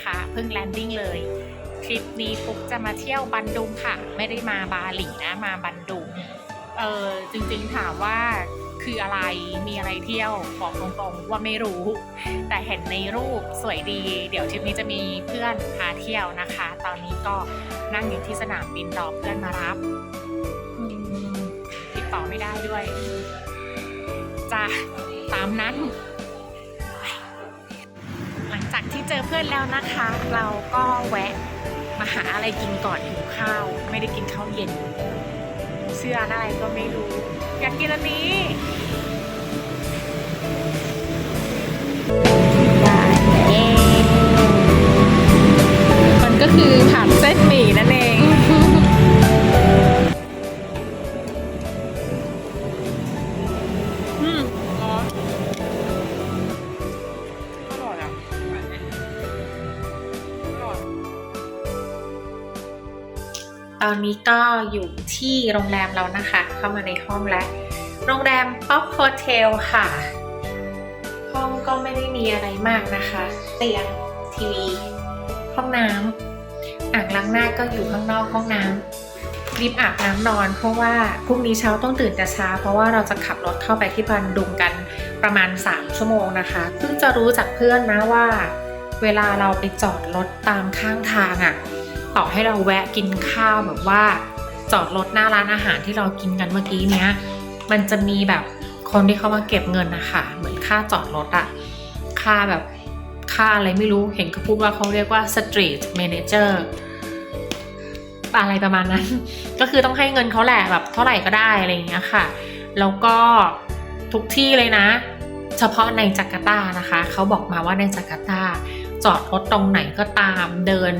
เซียนะคะเพิ่งแลนดิ้งเลยทริปนี้ปุ๊กจะมาเที่ยวบันดุงค่ะ ไม่ได้มาบาหลีนะมาบันดุงเออจริงๆถามว่าคืออะไรมีอะไรเที่ยวบอกตรงๆว่าไม่รู้ แต่เห็นในรูปสวยดี เดี๋ยวทริปนี้จะมีเพื่อนพาเที่ยวนะคะ ตอนนี้ก็นั่งอยู่ที่สนามบินรอเพื่อนมารับติดต่อไม่ได้ด้วยจ้ะตามนั้น จากที่เจอเพื่อนแล้วนะคะ เราก็แวะมาหาอะไรกินก่อนหิวข้าว ไม่ได้กินข้าวเย็น เสื้ออะไรก็ไม่รู้ อยากกินอันนี้มันก็คือผัดเส้นหมี่นั่นเอง อนนี้ก็อยู่ที่โรงแรมแล้วนะคะ เข้ามาในห้องแล้ว โรงแรมป๊อปโฮเทลค่ะ ห้องก็ไม่ได้มีอะไรมากนะคะ เตียงทีวี ห้องน้ำอ่างล้างหน้าก็อยู่ข้างนอกห้องน้ำรีบอาบน้ำนอน เพราะว่าพรุ่งนี้เช้าต้องตื่นแต่เช้า เพราะว่าเราจะขับรถเข้าไปที่บันดุงกันประมาณ 3 ชั่วโมงนะคะเพิ่งจะรู้จากเพื่อนนะว่า เวลาเราไปจอดรถตามข้างทางอะ่ะ ต่อให้เราแวะกินข้าวแบบว่า จอดรถหน้าร้านอาหารที่เรากินกันเมื่อกี้เนี้ย มันจะมีแบบคนที่เขามาเก็บเงินนะคะเหมือนค่าจอดรถอะค่าแบบค่าอะไรไม่รู้เห็นเขาพูดว่าเขาเรียกว่า street manager อะไรประมาณนั้น ก็คือต้องให้เงินเขาแหละแบบเท่าไหร่ก็ได้อะไรอย่างเงี้ยค่ะ แล้วก็ทุกที่เลยนะ เฉพาะในจาการ์ตานะคะ เขาบอกมาว่าในจาการ์ตาจอดรถตรงไหนก็ตามเดิน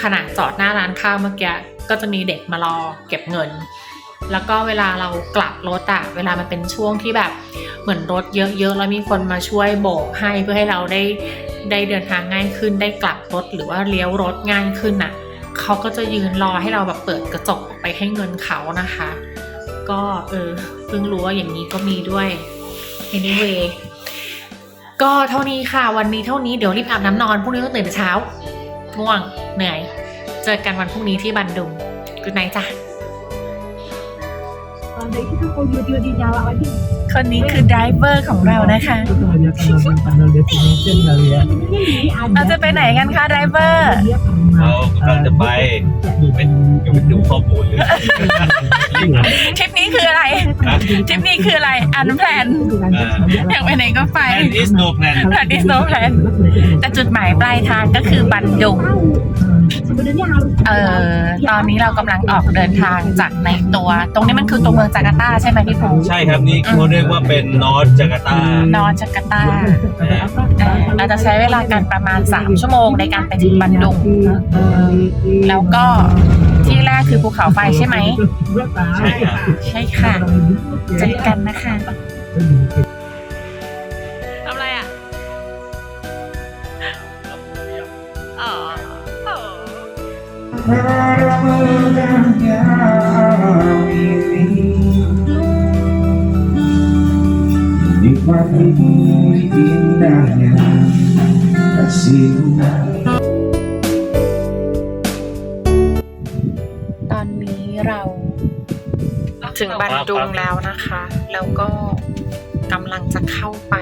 ขนาดจอดหน้าร้านข้าวเมื่อกี้ก็จะมีเด็กมารอเก็บเงิน แล้วก็เวลาเรากลับรถอะเวลามันเป็นช่วงที่แบบเหมือนรถเยอะๆแล้วมีคนมาช่วยโบกให้เพื่อให้เราได้ได้เดินทางง่ายขึ้นได้กลับรถหรือว่าเลี้ยวรถง่ายขึ้นอะเขาก็จะยืนรอให้เราแบบเปิดกระจกไปให้เงินเขานะคะ ก็เออเพิ่งรู้ว่าอย่างนี้ก็มีด้วย anyway ก็เท่านี้ค่ะ วันนี้เท่านี้เดี๋ยวรีบอาบน้ำนอนพรุ่งนี้ต้องตื่นแต่เช้าง่วง เหนื่อย เจอกันวันพรุ่งนี้ที่บันดุงกุดไนจ้ะ Anda itu kan kalau dia dia nyala lagi. คนนี้คือไดรเวอร์ของเรานะคะ Itu kebanyakan orang panel destination kali ya. Ini เราจะไปไหนกันคะไดรเวอร์ dia pernah เรากำลังจะไป Jadi ยังไม่ดูข้อมูลเลยทริปนี้คืออะไรทริปนี้คืออะไรอันแพลนอยากไปไหนก็ไป and is no plan Plan is no plan แต่จุดหมายปลายทางก็คือบันดุง Sebenarnya harus เอ่อตอนนี้เรากำลังออกเดินทางจากในตัว ตรงนี้มันคือตัวเมืองจาการ์ตาใช่ไหมพี่ภูใช่ครับนี่เขาเรียกว่าเป็นนอร์ทจาการ์ตานอนจาการ์ตาเอ่อเราจะใช้เวลากันประมาณ 3 ชั่วโมงในการไปถึงบันดุง แล้วก็ที่แรกคือภูเขาไฟใช่ไหม ใช่ครับใช่ค่ะ เจอกันนะคะ Nikmati indahnya kasihmu ตอนนี้เรา ถึงบันดุงแล้วนะคะ แล้วก็กำลังจะเข้าไป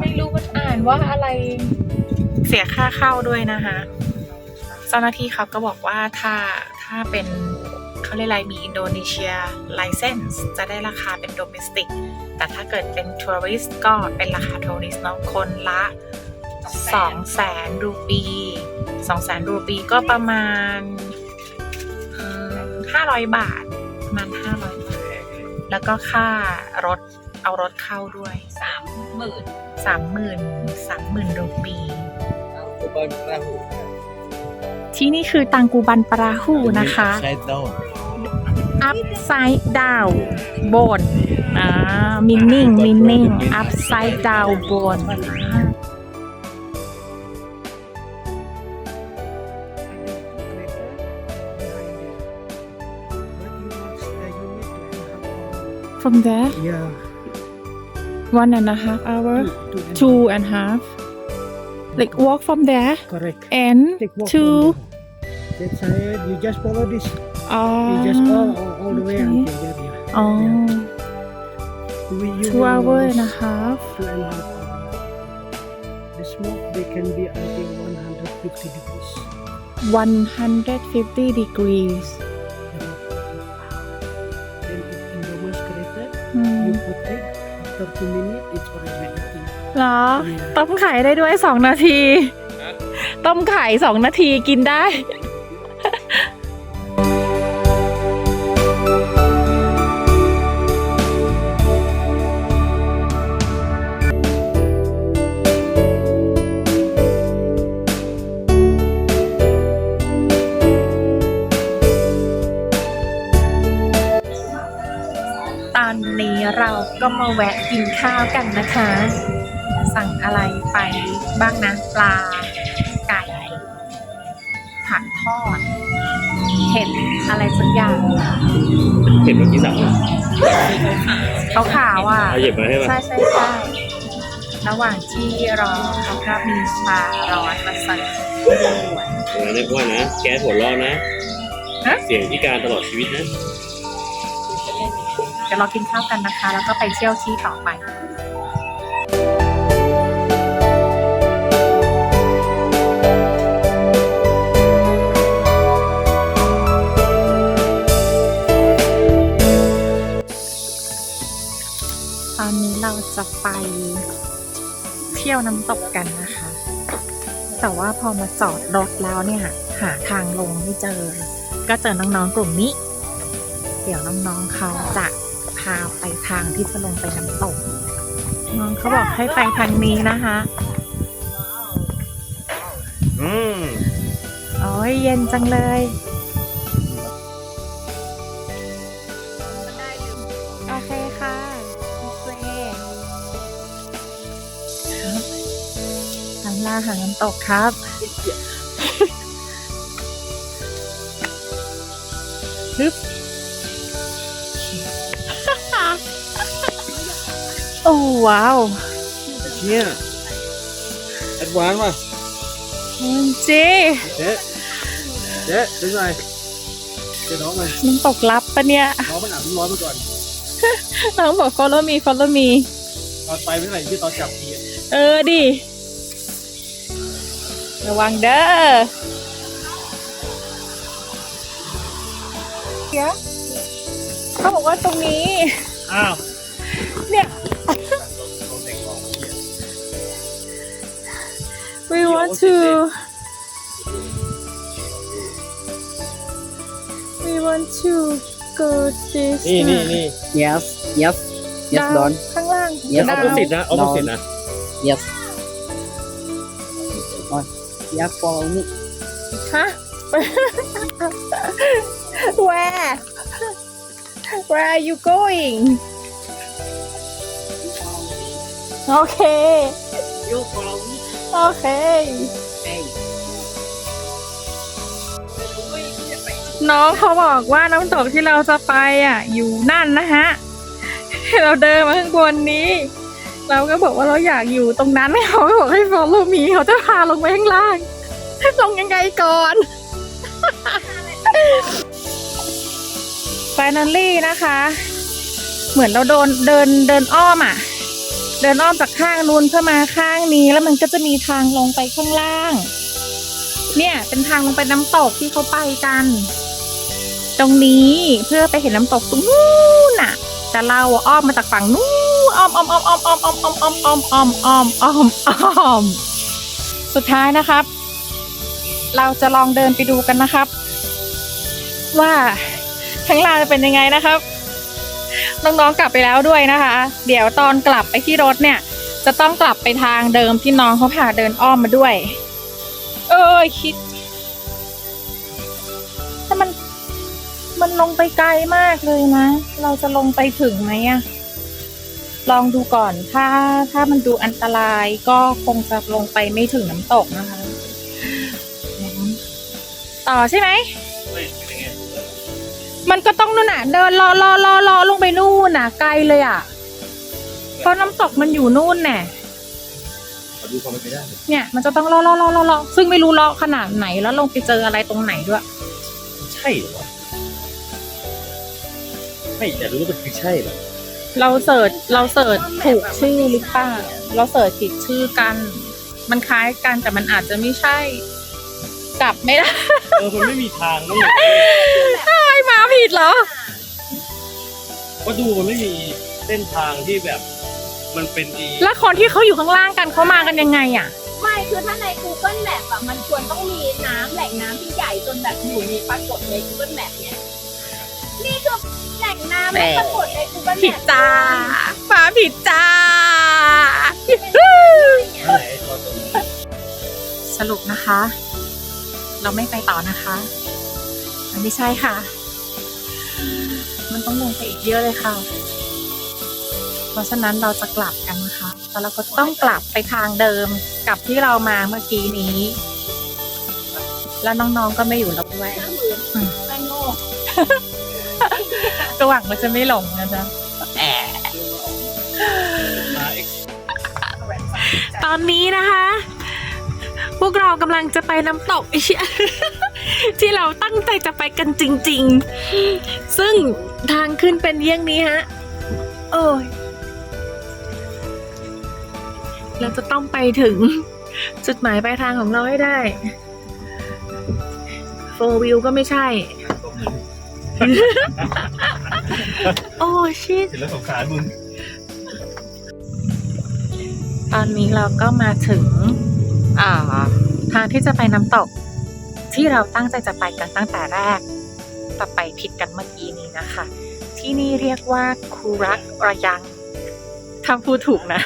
ไม่รู้มันอ่านว่าอะไร เสียค่าเข้าด้วยนะคะ เจ้าหน้าที่เขาก็บอกว่าถ้าถ้าเป็นเขาเรียกอะไรมีอินโดนีเซียไลเซนส์จะได้ราคาเป็นโดเมสติก แต่ถ้าเกิดเป็นทัวริสต์ก็เป็นราคาทัวริสต์เนาะคนละ2 0 0แสนรูปี2 0 0แสนรูปีก็ประมาณห้าร้อยบาทประมาณห้าร้อยบาท แล้วก็ค่ารถเอารถเข้าด้วยสามหมื่นสามหมื่นสามหมื่นรูปี ที่นี่คือตังกูบันปราหูนะคะใช่โดน upside down บนอ่า meaning meaning upside down บน from there Yeah. one and a half hour two and a half like walk from there Correct. and Take walk to from there. That side, you just follow this. You just ah, go oh all, all the way okay. until there. Yeah. oh Yeah. We, two hour and a half Two and a half. The smoke, they can be until 150 degrees. 150 degrees Then it indomasculated. อืม You put egg. After two minutes, it's already eating. เหรอ ต้มไข่ได้ด้วยสองนาที ต้มไข่สองนาทีกินได้ ตอนนี้เราก็มาแวะกินข้าวกันนะคะ สั่งอะไรไปบ้างนะปลาไก่ผักทอดเห็ดอะไรสักอย่างเห็นเมื่อกี้สั่งขาวขาวๆอะเอาหยิบมาให้ป่ะใช่ใช่ใช่ระหว่างที่รอเขาก็มีชาร้อนมาสั่งด้วยเออเนี่ยว่านะ แก๊สหัวร้อนนะ ฮะ เสียงที่การตลอดชีวิตนะ เดี๋ยวเรากินข้าวกันนะคะ แล้วก็ไปเที่ยวที่ต่อไป ตอนนี้เราจะไปเที่ยวน้ำตกกันนะคะ แต่ว่าพอมาจอดรถแล้วเนี่ย หาทางลงไม่เจอ ก็เจอน้องๆกลุ่มนี้ เดี๋ยวน้องๆเขาจะพาไปทางที่จะลงไปน้ำตก น้องเขาบอกให้ไปทางนี้นะคะ อืมโอ้ยเย็นจังเลย ตกครับ ฮึบ โอ้ว้าว เนี่ยแอดวานซ์ป่ะเจ๊เจ๊เจ๊ดึงหน่อยเจ๊น้องมาน้ำตกลับปะเนี่ย น้องมันอาบน้ำร้อนมาก่อน น้องบอก follow me follow me ตอนไปไม่เท่าไหร่ที่ตอนจับทีอะ เออดิ ระวังเด้อเดี๋ยวเขาบอกว่าตรงนี้ อ้าว เนี่ย we want to we want to go this นี่นี่นี่ Yes, yes, yes, ดาว Don. ข้างล่าง Yes, ดาอวอปสิตนะออปสิ ตนะ Yes. On. Yeah, follow me. ฮะ where where are you going โอเค You follow me. โอเค Hey. น้องเขาบอกว่าน้ำตกที่เราจะไปอะ อยู่นั่นนะฮะ เราเดินมาข้างบนนี้ เราก็บอกว่าเราอยากอยู่ตรงนั้นเขาบอกให้ follow me เขาจะพาลงไปข้างล่าง ลงยังไงก่อน finally นะคะ เหมือนเราโดนเดินเดินอ้อมอะ เดินอ้อมจากข้างนู้นเพื่อมาข้างนี้ แล้วมันก็จะมีทางลงไปข้างล่าง เนี่ย เป็นทางลงไปน้ำตกที่เขาไปกัน ตรงนี้เพื่อไปเห็นน้ำตกตรงนู้นน่ะ แต่เราอ้อมมาจากฝั่งนู้น อ้อมอ้อมอ้อมอ้อมอ้อมอ้อมอ้อมอ้อมอ้อมอ้อมอ้อมอ้อมอ้อมสุดท้ายนะครับ เราจะลองเดินไปดูกันนะครับ ว่าข้างล่างจะเป็นยังไงนะครับ น้องๆกลับไปแล้วด้วยนะคะ เดี๋ยวตอนกลับไปที่รถเนี่ย จะต้องกลับไปทางเดิมที่น้องเขาพาเดินอ้อมมาด้วย เออคิดถ้ามันมันลงไปไกลมากเลยนะ เราจะลงไปถึงไหมอะ ลองดูก่อน ถ้าถ้ามันดูอันตรายก็คงจะลงไปไม่ถึงน้ำตกนะคะ ต่อใช่ไหม มันก็ต้องนู่นน่ะ เดินรอรอรอรอลงไปนู่นน่ะ ไกลเลยอะ เพราะน้ำตกมันอยู่นู่นแน่ดูความเป็นไปได้เนี่ย มันจะต้องเลาะเลาะเลาะเลาะเลาะซึ่งไม่รู้เลาะขนาดไหนแล้วลงไปเจออะไรตรงไหนด้วย ใช่เหรอไม่แต่รู้ว่ามันคือใช่เหรอ เราเสิร์ชเราเสิร์ชถูกชื่อหรือเปล่าเราเสิร์ชผิดชื่อกัน มันคล้ายกันแต่มันอาจจะไม่ใช่ กลับไม่ได้เออมันไม่มีทางนี่ใช่มาผิดเหรอ ก็ดูมันไม่มีเส้นทางที่แบบมันเป็นอีแล้วคนที่เขาอยู่ข้างล่างกันเขามากันยังไงอะ ไม่คือถ้าใน Google Map อะมันควรต้องมีน้ำแหล่งน้ำที่ใหญ่จนแบบอยู่ในปรากฏใน Google Map เนี่ยนี่คือแหล่ง น้ำไม่ปรากฏใน Google ผิด Map จ้าฟ้าผิดจ้าอะไรตอนนี้สรุปนะคะ เราไม่ไปต่อนะคะ มันไม่ใช่ค่ะ มันต้องลงไปอีกเยอะเลยค่ะ เพราะฉะนั้นเราจะกลับกันนะคะแล้วเราก็ต้องกลับไปทางเดิมกับที่เรามาเมื่อกี้นี้ แล้วน้องๆก็ไม่อยู่แล้วด้วยแตงโม ก็หวังว่าจะไม่หลงนะจ๊ะมาเอ็กซ์ตอนนี้นะคะ พวกเรากำลังจะไปน้ำตกเชี่ยที่เราตั้งใจจะไปกันจริง ๆ ซึ่งทางขึ้นเป็นเยี่ยงนี้ฮะ โอ้ย เราจะต้องไปถึงจุดหมายปลายทางของเราให้ได้โฟวิวก็ไม่ใช่ โอ้ชิตเสร็จแล้วสงสารมึงตอนนี้เราก็มาถึงอ่าทางที่จะไปน้ำตก ที่เราตั้งใจจะไปกันตั้งแต่แรก แต่ไปผิดกันเมื่อกี้นี้นะคะ ที่นี่เรียกว่าคูรักระยังทำพูดถูกนะ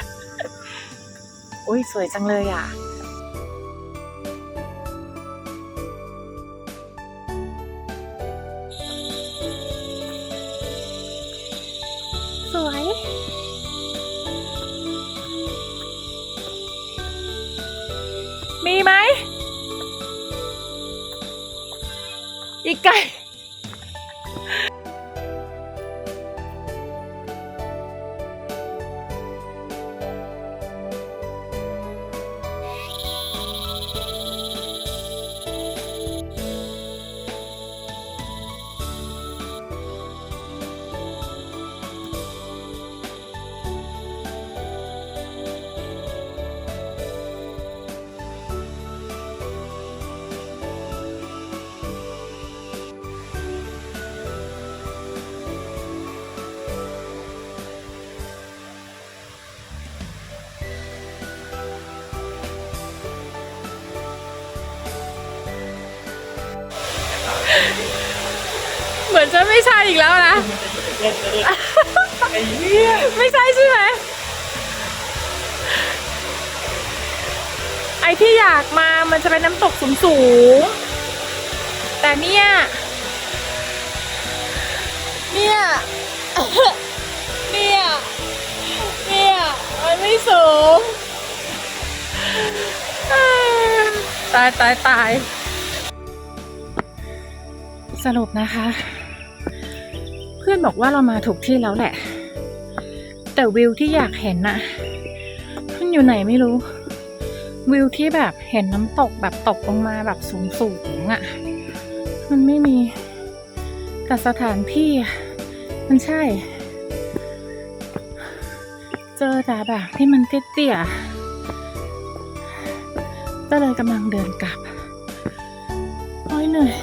อุ้ยสวยจังเลยอะ อนจะไม่ใช่อีกแล้วนะไม่ใช่ใช่ไหม ไอที่อยากมามันจะเป็นน้ำตกสูงสูงๆแต่เนี่ย เนี่ย เนี่ย เนี่ยมันไม่สูงตายตายตาย สรุปนะคะเพื่อนบอกว่าเรามาถูกที่แล้วแหละ แต่วิวที่อยากเห็นนะมันอยู่ไหนไม่รู้ วิวที่แบบเห็นน้ำตกแบบตกลงมาแบบสูงสูงอะ่ะ มันไม่มีแต่สถานที่มันใช่ เจอแต่แบบที่มันเตี้ยๆก็เลยกำลังเดินกลับโอ้ยเหนื่อย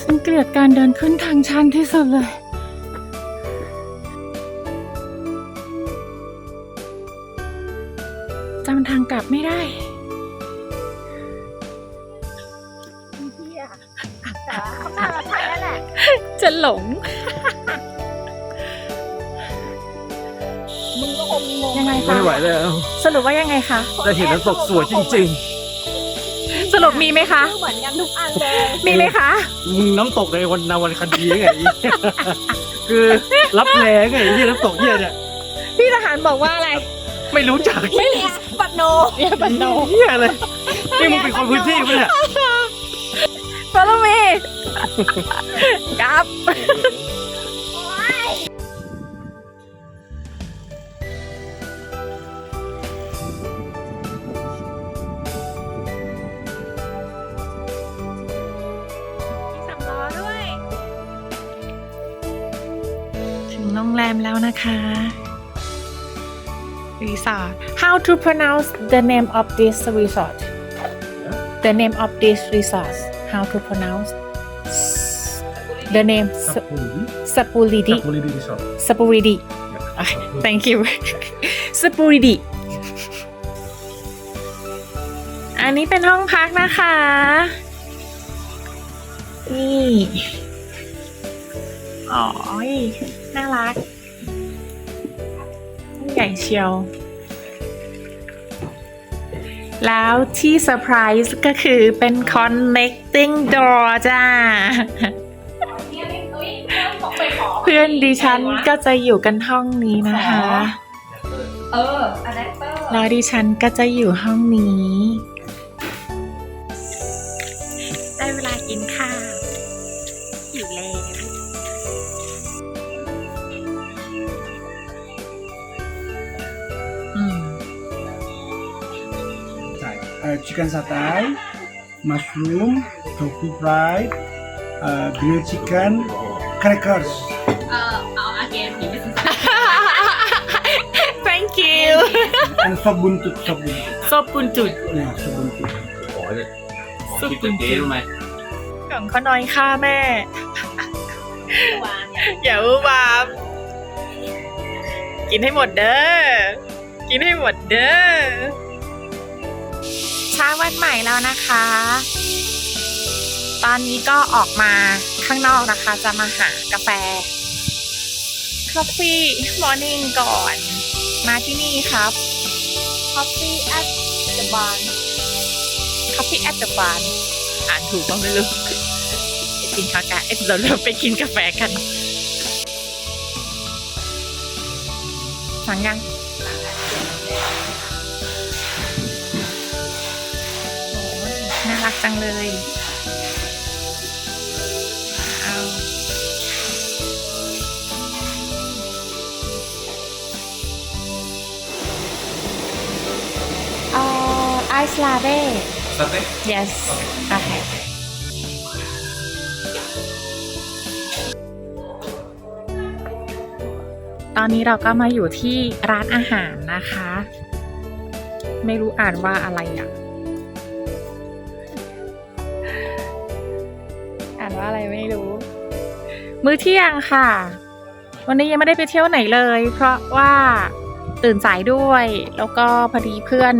ฉันเกลียดการเดินขึ้นทางชันที่สุดเลย ทางกลับไม่ได้เขามาเราใช่แล้วแหละจะหลง มึงก็คงงงยังไงคะไม่ไหวแล้ว สรุปว่ายังไงคะแต่เห็นน้ำตกสวยจริงสรุปมีไหมคะเหมือนกันทุกอันเลย มีไหมคะๆมึงน้ำตกในวันนาวันคันดีไง คือรับแรงไงที่น้ำตกเหี้ยเนี่ย พี่ทหารบอกว่าอะไร ไม่รู้จักไม่เรียปัดโนเรียปัดโนเฮียเลยนี่มึงเป็นคนพื้นที่ปะเนี่ยฟอลมีครับถึงโรงแรมแล้วนะคะ รีสอร์ท How to pronounce the name of this resort The name of this resort How to pronounce the name Sapuli. Sapulidi Sapuli Resort. Sapuridi Ah, Thank you Sapuridi อันนี้เป็นห้องพักนะคะ นี่อ๋อยน่ารัก ใหญ่เชียว แล้วที่เซอร์ไพรส์ก็คือเป็น connecting door จ้า เพื่อนดิฉันก็จะอยู่กันห้องนี้นะคะ เอออะแดปเตอร์แล้วดิฉันก็จะอยู่ห้องนี้ ได้เวลากินข้าวหิวแล้วอืม Uh, chicken satay, mushroom, tofu fried, uh, grilled chicken, crackers. เออเอาอาเกนผีไม่สนใจ thank you and sop buntut, sop buntut. ซบปุนจุด Yeah, sop buntut. ขอเลยซุปคิดปุกับนเจ๊จุดรู้ไหมของเขาน้อยค่าแม่ อย่าวูบวามกินให้หมดเด้อ กินให้หมดเด้อเช้าวันใหม่แล้วนะคะ ตอนนี้ก็ออกมาข้างนอกนะคะ จะมาหากาแฟ Coffee Morning ก่อน มาที่นี่ครับ Coffee at the barn Coffee at the barn อ่านถูกก็ไม่รู้ไปกินข้าวกันเอ้ยเราเริ่มไปกินกาแฟกัน สั่งยัง จังเลย เอา เอ่อไอซ์ลาเต้ yes okay ตอนนี้เราก็มาอยู่ที่ร้านอาหารนะคะ ไม่รู้อ่านว่าอะไรอะ อะไรไม่รู้ มื้อเที่ยงค่ะ วันนี้ยังไม่ได้ไปเที่ยวไหนเลย เพราะว่าตื่นสายด้วย แล้วก็พอดีเพื่อน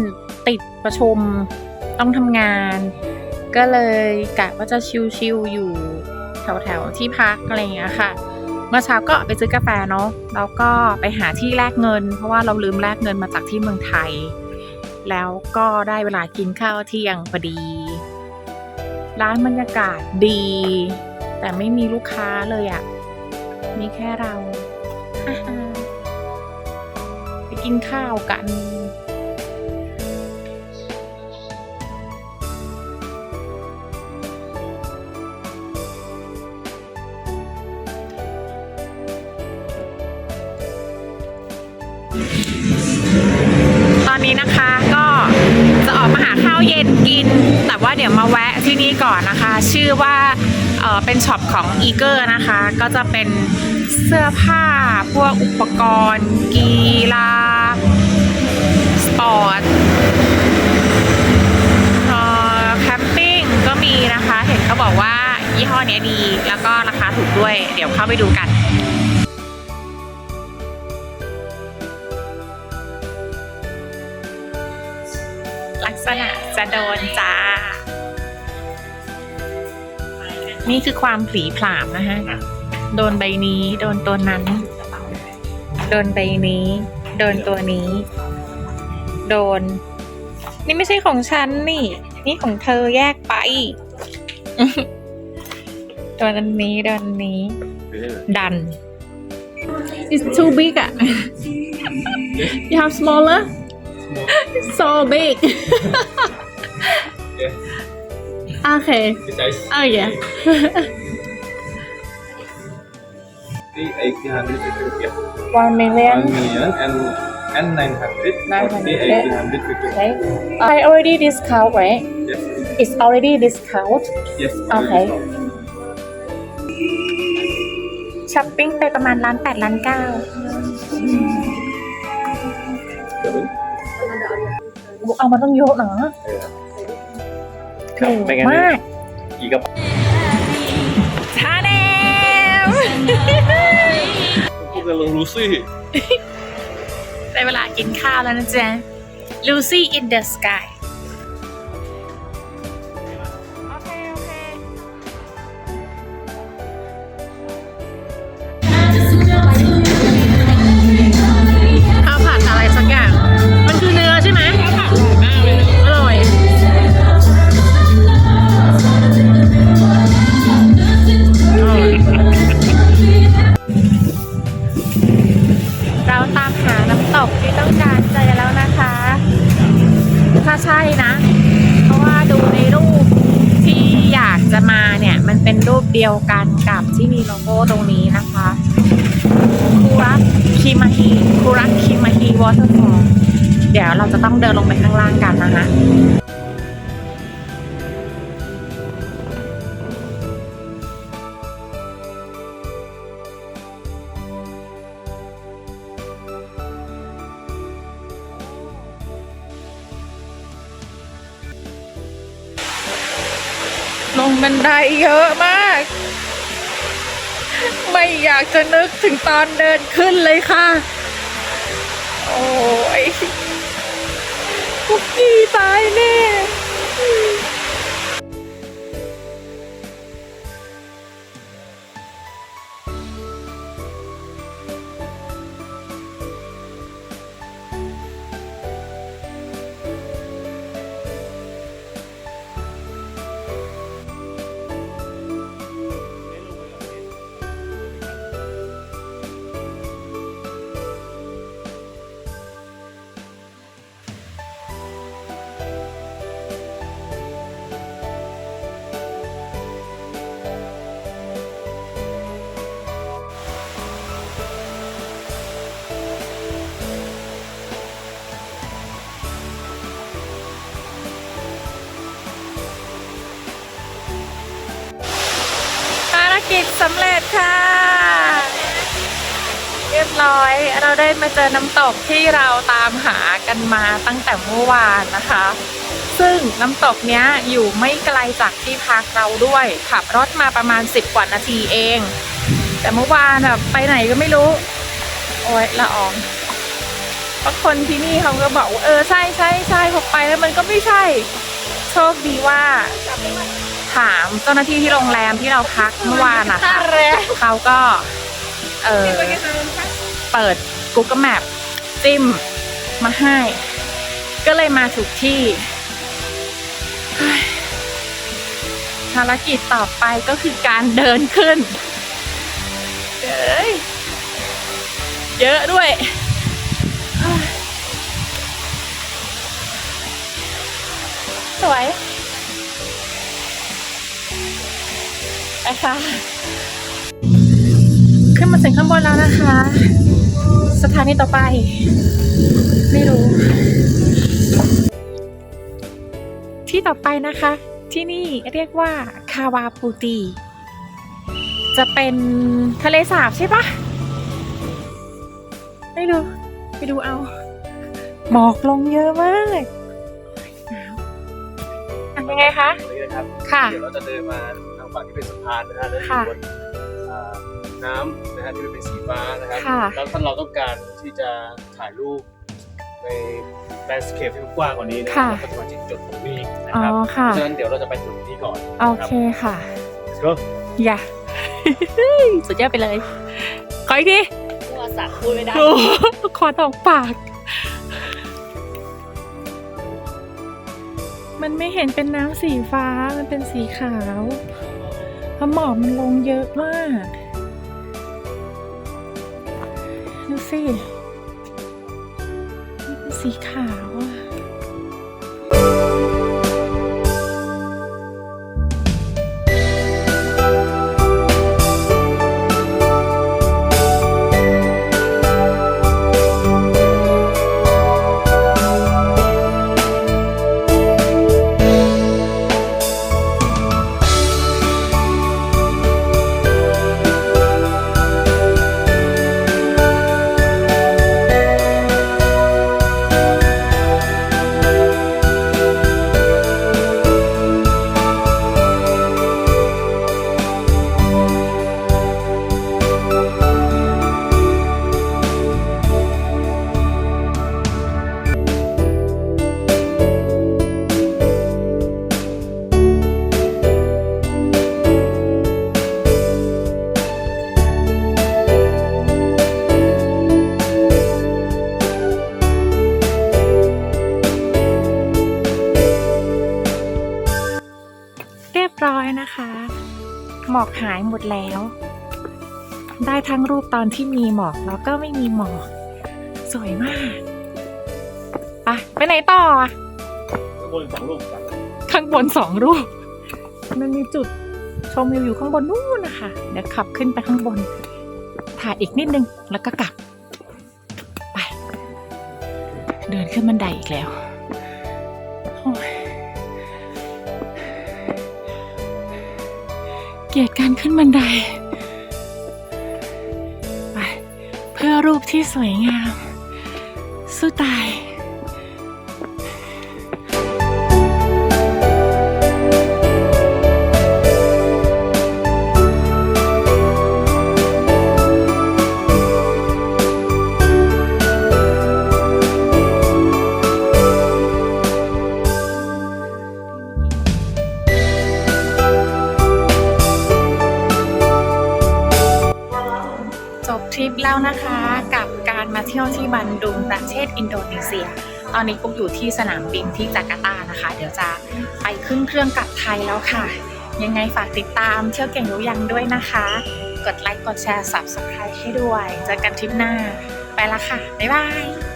ติดประชุมต้องทำงาน ก็เลยกะว่าจะชิลๆอยู่แถวๆที่พักอะไรอย่างเงี้ยค่ะ เมื่อเช้าก็ไปซื้อกาแฟเนาะแล้วก็ไปหาที่แลกเงิน เพราะว่าเราลืมแลกเงินมาจากที่เมืองไทย แล้วก็ได้เวลากินข้าวเที่ยงพอดี ร้านบรรยากาศดี แต่ไม่มีลูกค้าเลยอะ่ะ มีแค่เรา ไปกินข้าวกันาวเย็นกิน แต่ว่าเดี๋ยวมาแวะที่นี่ก่อนนะคะ ชื่อว่าเออเป็นช็อปของอีเกอร์นะคะ ก็จะเป็นเสื้อผ้าพวกอุปกรณ์ กีฬา สปอร์ตแคมปิ้งก็มีนะคะ เห็นเขาบอกว่ายี่ห้อนี้ดี แล้วก็ราคาถูกด้วย เดี๋ยวเข้าไปดูกัน จะโดนจ้า นี่คือความผลีผลามนะฮะ โดนใบนี้ โดนตัวนั้น โดนใบนี้ โดนตัวนี้ โดน นี่ไม่ใช่ของฉันนี่ นี่ของเธอแยกไป โดนอันนี้ โดนอันนี้ ดัน It's too big อะ You have smaller so big okay oh yeah one million million and and 900 900. 850 okay I already discount right yes it's already discount yes Okay. ช้อปปิ้งไปประมาณล้านแปดล้านเก้าเอามาต้องเยอะเนาะ ครับไม่งั้นมากอีกกระชาแนลพวกเรารู้สิได้เวลากินข้าวแล้วนะจ๊ะ Lucy in the sky ใช่นะ เพราะว่าดูในรูปที่อยากจะมาเนี่ย มันเป็นรูปเดียวกันกับที่มีโลโก้ตรงนี้นะคะคูรักคิมาฮีคูรักคิมาฮีวอเตอร์ฟอลเดี๋ยวเราจะต้องเดินลงไปข้างล่างกันนะคะ งบันไดเยอะมาก ไม่อยากจะนึกถึงตอนเดินขึ้นเลยค่ะ โอ้ยคุกกี้ตายแน่ สำเร็จค่ะ เรียบร้อยเราได้มาเจอน้ำตกที่เราตามหากันมาตั้งแต่เมื่อวานนะคะ ซึ่งน้ำตกเนี้ยอยู่ไม่ไกลจากที่พักเราด้วย ขับรถมาประมาณ 10 กว่านาทีเอง แต่เมื่อวานแบบไปไหนก็ไม่รู้ โอ้ยละอองเพราะคนที่นี่เขาก็บอกว่าเออใช่ใช่ใช่พอไปแล้วมันก็ไม่ใช่ โชคดีว่า ถามเจ้าหน้าที่ที่โรงแรมที่เราพักเมื่อวานนะคะเขาก็ เออเปิด Google Map จิ้มมาให้ ก็เลยมาถูกที่เฮ้ยภารกิจต่อไปก็คือการเดินขึ้น เอ้ย เยอะด้วยเฮ้ยสวย ไปค่ะ ขึ้นมาถึงข้างบนแล้วนะคะ สถานีต่อไป ไม่รู้ ที่ต่อไปนะคะ ที่นี่เรียกว่าคาวาปูตี จะเป็นทะเลสาบใช่ปะไม่รู้ ไปดูเอา หมอกลงเยอะมากหนาวอะยังไงคะ ตรงนี้นะครับค่ะ เดี๋ยวเราจะเดินมาทางฝั่งที่เป็นสะพานนะฮะแล้วอยู่ค่ะบนอ่าน้ำนะฮะที่เป็นสีฟ้านะครับค่ะ แล้วถ้าเราต้องการที่จะถ่ายรูปในแลนด์สเคปที่กว้างกว่านี้นะค่ะ เราก็จะมาที่จุดตรงนี้นะอ๋อครับค่ะฉะนั้นเดี๋ยวเราจะไปจุดนี้ก่อนโอเคค่ะ ก็ อย่า สุดยอดไปเลย ขออีกทีตัวสัตว์พูดไม่ได้ โอ้โหขอตอกปาก มันไม่เห็นเป็นน้ำสีฟ้า มันเป็นสีขาว เพราะหมอกมันลงเยอะมาก ดูสิมันเป็นสีขาว ดแล้ว ได้ทั้งรูปตอนที่มีหมอกแล้วก็ไม่มีหมอก สวยมากไปไปไหนต่ออะข้างบนสองลูกกันข้างบนสองรูป มันมีจุดชมวิวอยู่ข้างบนนู่นนะคะ เดี๋ยวขับขึ้นไปข้างบน ถ่ายอีกนิดนึงแล้วก็กลับ ไป เดินขึ้นบันไดอีกแล้ว กลียดการขึ้นบันได ไป เพื่อรูปที่สวยงาม สู้ตาย ศอินโดนีเซีย ตอนนี้ปุ๊กอยู่ที่สนามบินที่จาการ์ตานะคะ เดี๋ยวจะไปขึ้นเครื่องกลับไทยแล้วค่ะ ยังไงฝากติดตามเที่ยวเก่งรู้ยังด้วยนะคะ กดไลค์กดแชร์ subscribe ให้ด้วย เจอกันทริปหน้า ไปละค่ะ บ๊ายบาย